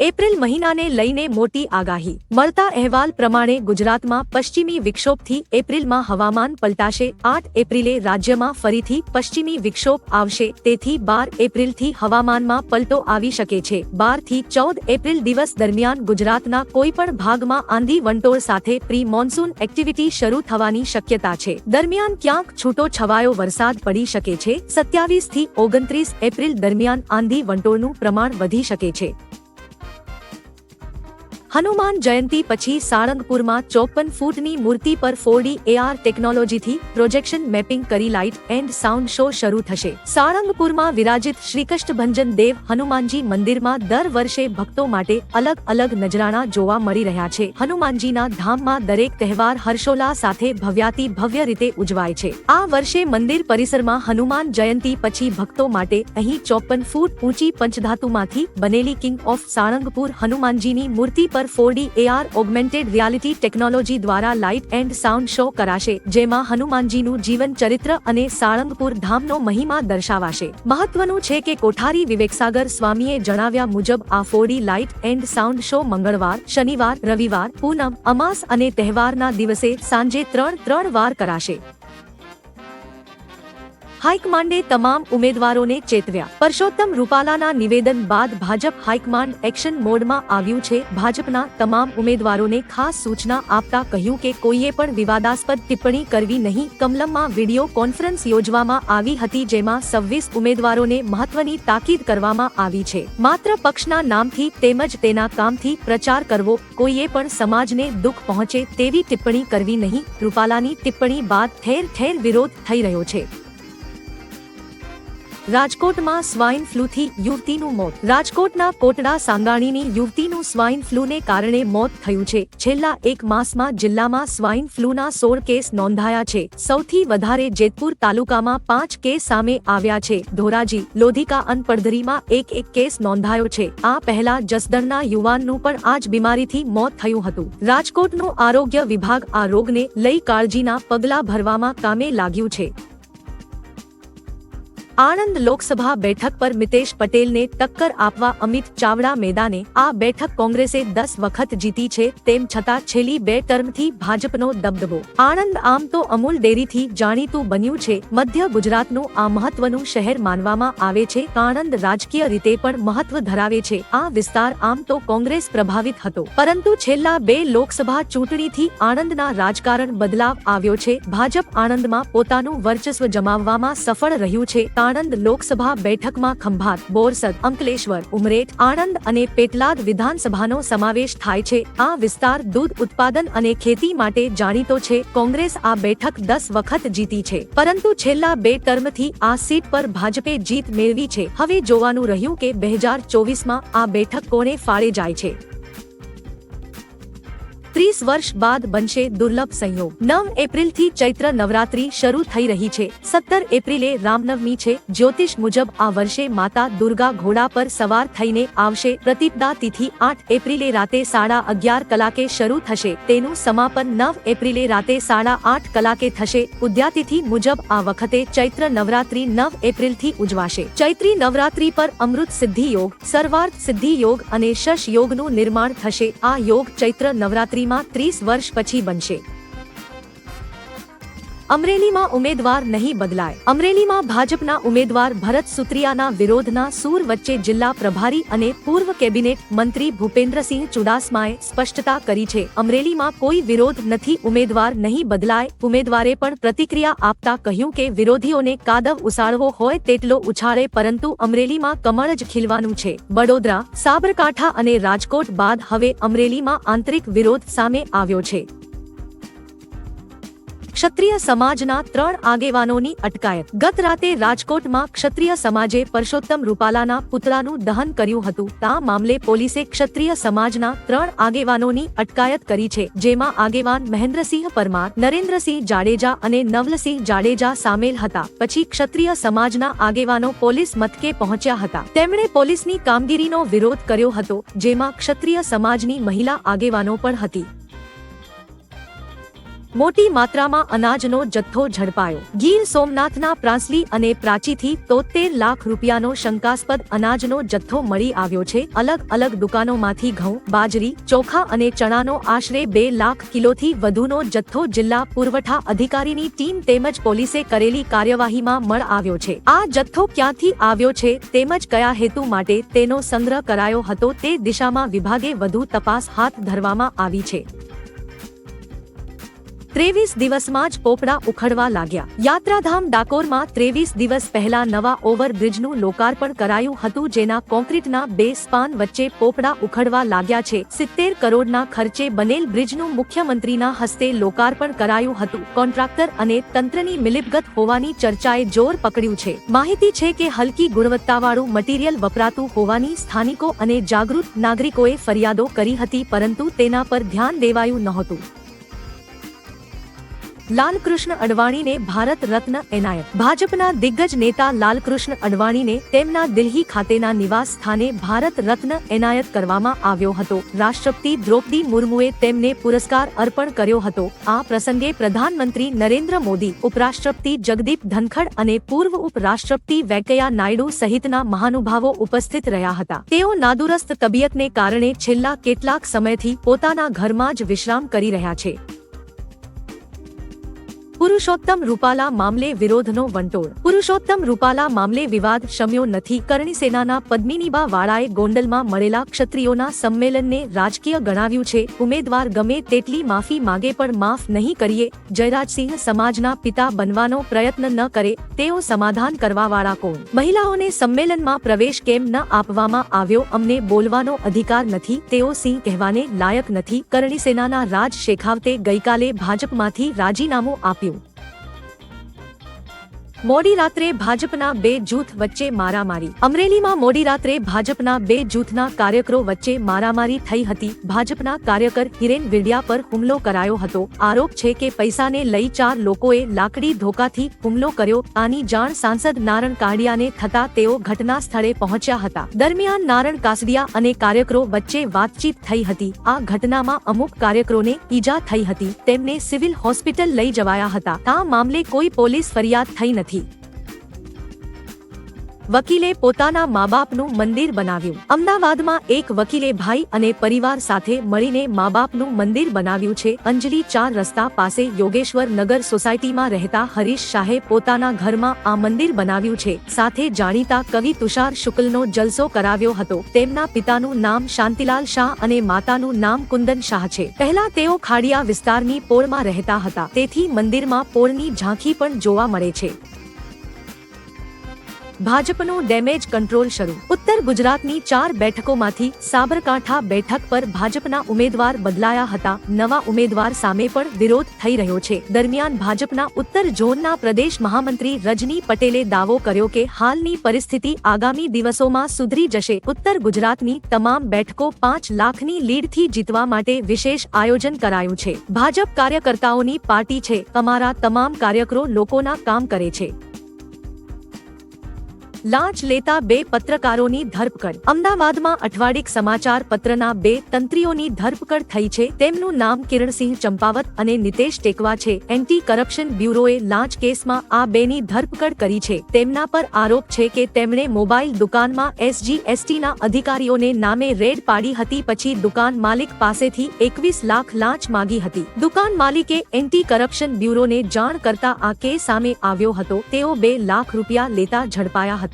April મહિનાને લઈને મોટી આગાહી. મળતા અહેવાલ પ્રમાણે ગુજરાતમાં પશ્ચિમી વિક્ષોભથી એપ્રિલમાં હવામાન પલટાશે, આઠ એપ્રિલે રાજ્યમાં ફરીથી પશ્ચિમી વિક્ષોભ આવશે, તેથી બાર એપ્રિલથી હવામાનમાં પલટો આવી શકે છે. બારથી ચૌદ એપ્રિલ દિવસ દરમિયાન ગુજરાતના કોઈપણ ભાગમાં આંધી વંટોળ સાથે પ્રી મોન્સૂન એક્ટિવિટી શરૂ થવાની શક્યતા છે. દરમિયાન ક્યાંક છૂટો છવાયો વરસાદ પડી શકે છે. સત્યાવીસથી ઓગણત્રીસ એપ્રિલ દરમિયાન આંધી વંટોળનું પ્રમાણ વધી શકે છે. હનુમાન જયંતી પછી સાળંગપુરમાં ચોપન ફૂટની મૂર્તિ પર ફોરડી એઆર ટેકનોલોજીથી પ્રોજેક્શન મેપિંગ કરી લાઇટ એન્ડ સાઉન્ડ શો શરૂ થશે. સાળંગપુરમાં વિરાજિત શ્રીકૃષ્ણભંજન દેવ હનુમાનજી મંદિરમાં દર વર્ષે ભક્તો માટે અલગ અલગ નજરાણા જોવા મળી રહ્યા છે. હનુમાનજીના ધામમાં દરેક તહેવાર હર્ષોલ્લાસ સાથે ભવ્યાતિ ભવ્ય રીતે ઉજવાય છે. આ વર્ષે મંદિર પરિસરમાં હનુમાન જયંતી પછી ભક્તો માટે અહીં ચોપન ફૂટ ઊંચી પંચધાતુમાંથી બનેલી કિંગ ઓફ સાળંગપુર હનુમાનજીની મૂર્તિ પર four D AR augmented reality technology દ્વારા લાઇટ એન્ડ સાઉન્ડ શો કરાશે, જેમાં હનુમાનજીનું જીવન ચરિત્ર અને સાળંગપુર ધામનો મહિમા દર્શાવાશે. મહત્વનું છે કે કોઠારી વિવેકસાગર સ્વામીએ જણાવ્યા મુજબ, આ four D light and sound show મંગળવાર, શનિવાર, રવિવાર, પૂનમ, અમાસ અને તહેવારના દિવસે સાંજે ત્રણ ત્રણ વાર કરાશે. હાઈકમાંડે તમામ ઉમેદવારોને ચેતવ્યા. પરસોત્તમ રૂપાલાના નિવેદન બાદ ભાજપ હાઈકમાન્ડ એક્શન મોડમાં આવ્યું છે. ભાજપના તમામ ઉમેદવારોને ખાસ સૂચના આપતા કહ્યું કે કોઈએ પણ વિવાદાસ્પદ ટિપ્પણી કરવી નહીં. કમલમમાં વિડિયો કોન્ફરન્સ યોજવામાં આવી હતી જેમાં સવ્વીસ ઉમેદવારોને મહત્વની તાકીદ કરવામાં આવી છે. માત્ર પક્ષના નામથી તેમજ તેના કામથી પ્રચાર કરવો. કોઈએ પણ સમાજને દુઃખ પહોંચે તેવી ટિપ્પણી કરવી નહીં. રૂપાલાની ટિપ્પણી બાદ ઠેર ઠેર વિરોધ થઈ રહ્યો છે. રાજકોટમાં સ્વાઇન ફ્લૂથી યુવતીનું મોત. રાજકોટના કોટડા સાંગાણીની યુવતીનું સ્વાઇન ફ્લૂને કારણે મોત થયું છે. છેલ્લા એક માસમાં જિલ્લામાં સ્વાઇન ફ્લૂના સોળ કેસ નોંધાયા છે. સૌથી વધારે જેતપુર તાલુકામાં પાંચ કેસ સામે આવ્યા છે. ધોરાજી, લોધિકા અનપડધરીમાં એક એક કેસ નોંધાયો છે. આ પહેલા જસદણના યુવાનનું પણ આ જ બીમારીથી મોત થયું હતું. રાજકોટનું આરોગ્ય વિભાગ આ રોગને લઈ કાળજીના પગલાં ભરવામાં કામે લાગ્યું છે. આણંદ લોકસભા બેઠક પર મિતેશ પટેલને ટક્કર આપવા અમિત ચાવડા મેદાને આ બેઠક કોંગ્રેસે દસ વખત જીતી છે, તેમ છતાં છેલ્લી બે ટર્મથી ભાજપનો દબદબો. આણંદ આમ તો અમૂલ ડેરીથી જાણીતું બન્યું છે, મધ્ય ગુજરાતનું આ મહત્વનું શહેર માનવામાં આવે છે, આણંદ રાજકીય રીતે પણ મહત્વ ધરાવે છે, આ વિસ્તાર આમ તો કોંગ્રેસ પ્રભાવિત હતો. પરંતુ છેલ્લા બે લોકસભા ચૂંટણીથી આણંદના રાજકારણ બદલાવ આવ્યો છે, ભાજપ આણંદમાં પોતાનું વર્ચસ્વ જમાવવામાં સફળ રહ્યું છે આણંદ લોકસભા બેઠકમાં ખંભાત, બોરસદ, અંકલેશ્વર, ઉમરેઠ, આણંદ અને પેટલાદ વિધાનસભાનો સમાવેશ થાય છે. આ વિસ્તાર દૂધ ઉત્પાદન અને ખેતી માટે જાણીતો છે. કોંગ્રેસ આ બેઠક દસ વખત જીતી છે. પરંતુ છેલ્લા બે ટર્મથી આ સીટ પર ભાજપે જીત મેળવી છે. હવે જોવાનું રહ્યું કે બે હજાર ચોવીસમાં આ બેઠક કોને ફાળે જાય છે. ત્રીસ વર્ષ બાદ બનશે દુર્લભ સંયોગ. નવ એપ્રિલથી ચૈત્ર નવરાત્રી શરૂ થઈ રહી છે. સત્તર એપ્રિલે રામનવમી છે. જ્યોતિષ મુજબ આ વર્ષે માતા દુર્ગા ઘોડા પર સવાર થઈને આવશે. પ્રતિપદા તિથિ આઠ એપ્રિલે રાતે સાડા અગિયાર કલાકે શરૂ થશે. તેનું સમાપન નવ એપ્રિલે રાતે સાડા આઠ કલાકે થશે. ઉદ્યાતિથિ મુજબ આ વખતે ચૈત્ર નવરાત્રી નવ એપ્રિલથી ઉજવાશે. ચૈત્રી નવરાત્રી પર અમૃત સિદ્ધિ યોગ, સર્વાર્થ સિદ્ધિ યોગ અને શશ યોગનું નિર્માણ થશે. આ યોગ ચૈત્ર નવરાત્રીમાં ત્રીસ વર્ષ પછી બનશે. અમરેલીમાં ઉમેદવાર નહીં બદલાય. અમરેલીમાં ભાજપના ઉમેદવાર ભરત સુત્રિયાના વિરોધના સૂર વચ્ચે જિલ્લા પ્રભારી અને પૂર્વ કેબિનેટ મંત્રી ભૂપેન્દ્રસિંહ ચુડાસમાએ સ્પષ્ટતા કરી છે. અમરેલીમાં કોઈ વિરોધ નથી. ઉમેદવાર નહીં બદલાય. ઉમેદવારે પણ પ્રતિક્રિયા આપતા કહ્યું કે વિરોધીઓને કાદવ ઉસાળવો હોય તેટલો ઉછાળે પરંતુ અમરેલીમાં કમળ જ ખીલવાનું છે. વડોદરા, સાબરકાંઠા અને રાજકોટ બાદ હવે અમરેલીમાં આંતરિક વિરોધ સામે આવ્યો છે. ક્ષત્રિય સમાજના ત્રણ આગેવાનોની અટકાયત. ગત રાતે રાજકોટમાં ક્ષત્રિય સમાજે પરસોત્તમ રૂપાલાના પુતળાનું દહન કર્યું હતું. આ મામલે પોલીસે ક્ષત્રિય સમાજના ત્રણ આગેવાનોની અટકાયત કરી છે, જેમાં આગેવાન મહેન્દ્રસિંહ પરમાર, નરેન્દ્રસિંહ જાડેજા અને નવલસિંહ જાડેજા સામેલ હતા. પછી ક્ષત્રિય સમાજના આગેવાનો પોલીસ મથકે પહોંચ્યા હતા. તેમણે પોલીસની કામગીરીનો વિરોધ કર્યો હતો, જેમાં ક્ષત્રિય સમાજની મહિલા આગેવાનો પણ હતી. મોટી માત્રામાં અનાજનો જથ્થો ઝડપાયો. ગીર સોમનાથના પ્રાંસલી અને પ્રાચીથી તોતેર લાખ રૂપિયાનો શંકાસ્પદ અનાજનો જથ્થો મળી આવ્યો છે. અલગ અલગ દુકાનોમાંથી ઘઉં, બાજરી, ચોખા અને ચણાનો આશરે બે લાખ કિલોથી વધુનો જથ્થો જિલ્લા પુરવઠા અધિકારીની ટીમ તેમજ પોલીસે કરેલી કાર્યવાહીમાં મળ આવ્યો છે. આ જથ્થો ક્યાંથી આવ્યો છે તેમજ કયા હેતુ માટે તેનો સંગ્રહ કરાયો હતો તે દિશામાં વિભાગે વધુ તપાસ હાથ ધરવામાં આવી છે. ત્રેવીસ દિવસમાં જ પોપડા ઉખડવા લાગ્યા. યાત્રાધામ ડાકોરમાં ત્રેવીસ દિવસ પહેલા નવા ઓવરબ્રિજનું લોકાર્પણ કરાયું હતું, જેના કોન્ક્રીટના બે સ્પાન વચ્ચે પોપડા ઉખડવા લાગ્યા છે. સિત્તેર કરોડના ખર્ચે બનેલ બ્રિજનું મુખ્યમંત્રીના હસ્તે લોકાર્પણ કરાયું હતું. કોન્ટ્રાક્ટર અને તંત્રની મિલિભગત હોવાની ચર્ચાએ જોર પકડ્યું છે. માહિતી છે કે હલકી ગુણવત્તાવાળું મટીરીયલ વપરાતું હોવાની સ્થાનિકો અને જાગૃત નાગરિકોએ ફરિયાદો કરી હતી, પરંતુ તેના પર ધ્યાન દેવાયું નહોતું. લાલકૃષ્ણ અડવાણીને ભારત રત્ન એનાયત. ભાજપના દિગ્ગજ નેતા લાલકૃષ્ણ અડવાણીને તેમના દિલ્હી ખાતેના નિવાસ સ્થાને ભારત રત્ન એનાયત કરવામાં આવ્યો હતો. રાષ્ટ્રપતિ દ્રૌપદી મુર્મુએ તેમને પુરસ્કાર અર્પણ કર્યો હતો. આ પ્રસંગે પ્રધાનમંત્રી નરેન્દ્ર મોદી, ઉપરાષ્ટ્રપતિ જગદીપ ધનખડ અને પૂર્વ ઉપરાષ્ટ્રપતિ વેંકૈયા નાયડુ સહિતના મહાનુભાવો ઉપસ્થિત રહ્યા હતા. તેઓ નાદુરસ્ત તબિયતને કારણે છેલ્લા કેટલાક સમયથી પોતાના ઘરમાં જ વિશ્રામ કરી રહ્યા છે. પુરુષોત્તમ રૂપાલા મામલે વિરોધનો વંટોળ. પુરુષોત્તમ રૂપાલા મામલે વિવાદ શમ્યો નથી. કરણી સેનાના પદ્મિનીબા વાળાએ ગોંડલમાં મળેલા ક્ષત્રિયોના સંમેલનને રાજકીય ગણાવ્યું છે. ઉમેદવાર ગમે તેટલી માફી માગે પણ માફ નહીં કરીએ. જયરાજસિંહ સમાજના પિતા બનવાનો પ્રયત્ન ન કરે. તેઓ સમાધાન કરવાવાળા કોણ? મહિલાઓને સંમેલનમાં પ્રવેશ કેમ ન આપવામાં આવ્યો? અમને બોલવાનો અધિકાર નથી. તેઓ સિંહ કહેવાને લાયક નથી. કરણી સેનાના રાજ શેખાવતે ગઈકાલે ભાજપમાંથી રાજીનામું આપ્યું. મોડી રાત્રે ભાજપના બે જૂથ વચ્ચે મારામારી. અમરેલીમાં મોડી રાત્રે ભાજપના બે જૂથના કાર્યકરો વચ્ચે મારામારી થઈ હતી. ભાજપના કાર્યકર હિરેન વિડિયા પર હુમલો કરાયો હતો. આરોપ છે કે પૈસાને લઈ ચાર લોકોએ લાકડી ધોકાથી હુમલો કર્યો. આની જાણ સાંસદ નારણ કાંડિયાને થતા તેઓ ઘટના સ્થળે પહોંચ્યા હતા. દરમિયાન નારણ કાસડિયા અને કાર્યકરો વચ્ચે વાતચીત થઈ હતી. આ ઘટનામાં અમુક કાર્યકરોને ઈજા થઈ હતી. તેમને સિવિલ હોસ્પિટલ લઈ જવાયા હતા. આ મામલે કોઈ પોલીસ ફરિયાદ થઈ નથી. 题。વકીલે પોતાના મા બાપનું મંદિર બનાવ્યું. અમદાવાદમાં એક વકીલે ભાઈ અને પરિવાર સાથે મળીને મા બાપનું મંદિર બનાવ્યું છે. અંજલિ ચાર રસ્તા પાસે યોગેશ્વર નગર સોસાયટીમાં રહેતા હરીશ શાહે પોતાના ઘરમાં આ મંદિર બનાવ્યું છે. સાથે જાણીતા કવિ તુષાર શુક્લનો જલસો કરાવ્યો હતો. તેમના પિતાનું નામ શાંતિલાલ શાહ અને માતાનું નામ કુંદન શાહ છે. પહેલા તેઓ ખાડિયા વિસ્તારની પોળમાં રહેતા હતા. તેથી મંદિરમાં પોળની ઝાંખી પણ જોવા મળે છે. ભાજપનું ડેમેજ કંટ્રોલ શરૂ. ઉત્તર ગુજરાતની ચાર બેઠકોમાંથી સાબરકાંઠા બેઠક પર ભાજપના ઉમેદવાર બદલાયા હતા. નવા ઉમેદવાર સામે પણ વિરોધ થઈ રહ્યો છે. દરમિયાન ભાજપના ઉત્તર ઝોનના પ્રદેશ મહામંત્રી રજની પટેલે દાવો કર્યો કે હાલની પરિસ્થિતિ આગામી દિવસોમાં સુધરી જશે. ઉત્તર ગુજરાતની તમામ બેઠકો પાંચ લાખની લીડથી જીતવા માટે વિશેષ આયોજન કરાયું છે. ભાજપ કાર્યકર્તાઓની પાર્ટી છે. અમારા તમામ કાર્યકરો લોકોના કામ કરે છે. લાંચ લેતા બે પત્રકારોની ધરપકડ. અમદાવાદમાં અઠવાડિક સમાચાર પત્રના બે તંત્રીઓની ધરપકડ થઈ છે. તેમનું નામ કિરણસિંહ ચંપાવત અને નિતેશ ટેકવા છે. એન્ટી કરપ્શન બ્યુરોએ લાંચ કેસમાં આ બેની ધરપકડ કરી છે. તેમના પર આરોપ છે કે તેમણે મોબાઈલ દુકાનમાં એસજીએસટીના અધિકારીઓને નામે રેડ પાડી હતી. પછી દુકાન માલિક પાસેથી એકવીસ લાખ લાંચ માગી હતી. દુકાન માલિકે એન્ટી કરપ્શન બ્યુરોને જાણ કરતા આ કેસ સામે આવ્યો હતો. તેઓ બે લાખ રૂપિયા લેતા ઝડપાયા હતા.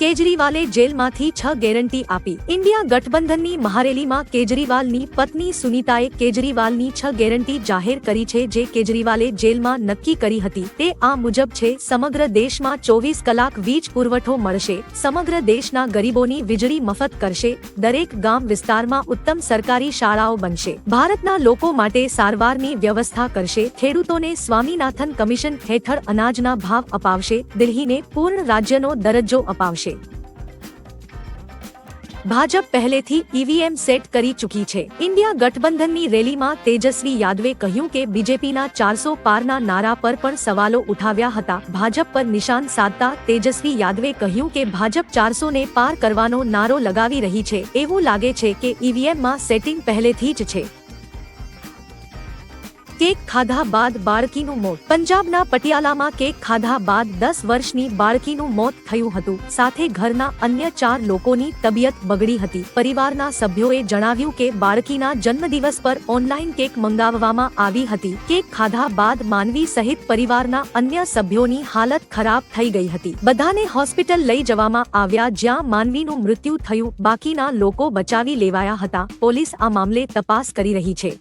કેજરીવાલે જેલમાંથી છ ગેરંટી આપી. ઇન્ડિયા ગઠબંધનની મહારેલીમાં કેજરીવાલની પત્ની સુનીતાએ કેજરીવાલની છ ગેરંટી જાહેર કરી છે જે કેજરીવાલે જેલમાં નક્કી કરી હતી. તે આ મુજબ છે, સમગ્ર દેશમાં ચોવીસ કલાક વીજ પુરવઠો મળશે. સમગ્ર દેશના ગરીબોની વીજળી મફત કરશે. દરેક ગામ વિસ્તારમાં ઉત્તમ સરકારી શાળાઓ બનશે. ભારતના લોકો માટે સારવારની વ્યવસ્થા કરશે. ખેડૂતોને સ્વામીનાથન કમિશન હેઠળ અનાજના ભાવ અપાવશે. દિલ્હીને પૂર્ણ રાજ્યનો દરજ્જો અપાવશે. ભાજપ પહેલેથી ઈવીએમ સેટ કરી ચૂકી છે. ઇન્ડિયા ગઠબંધનની રેલીમાં તેજસ્વી યાદવે કહ્યું કે બીજેપીના ચારસો પારના નારા પર પણ સવાલો ઉઠાવ્યા હતા. ભાજપ પર નિશાન સાધતા તેજસ્વી યાદવે કહ્યું કે ભાજપ ચારસો ને પાર કરવાનો નારો લગાવી રહી છે. એવું લાગે છે કે ઈવીએમમાં સેટિંગ પહેલેથી જ છે. કેક ખાધા બાદ બાળકીનું મોત. પંજાબના પટિયાલામાં કેક ખાધા બાદ દસ વર્ષની બાળકીનું મોત થયું હતું. સાથે ઘરના અન્ય ચાર લોકોની તબિયત બગડી હતી. પરિવારના સભ્યોએ જણાવ્યું કે બાળકીના જન્મદિવસ પર ઓનલાઈન કેક મંગાવવામાં આવી હતી. કેક ખાધા બાદ માનવી સહિત પરિવારના અન્ય સભ્યોની હાલત ખરાબ થઈ ગઈ હતી. બધાને હોસ્પિટલ લઈ જવામાં આવ્યા, જ્યાં માનવીનું મૃત્યુ થયું. બાકીના લોકો બચાવી લેવાયા હતા. પોલીસ આ મામલે તપાસ કરી રહી છે.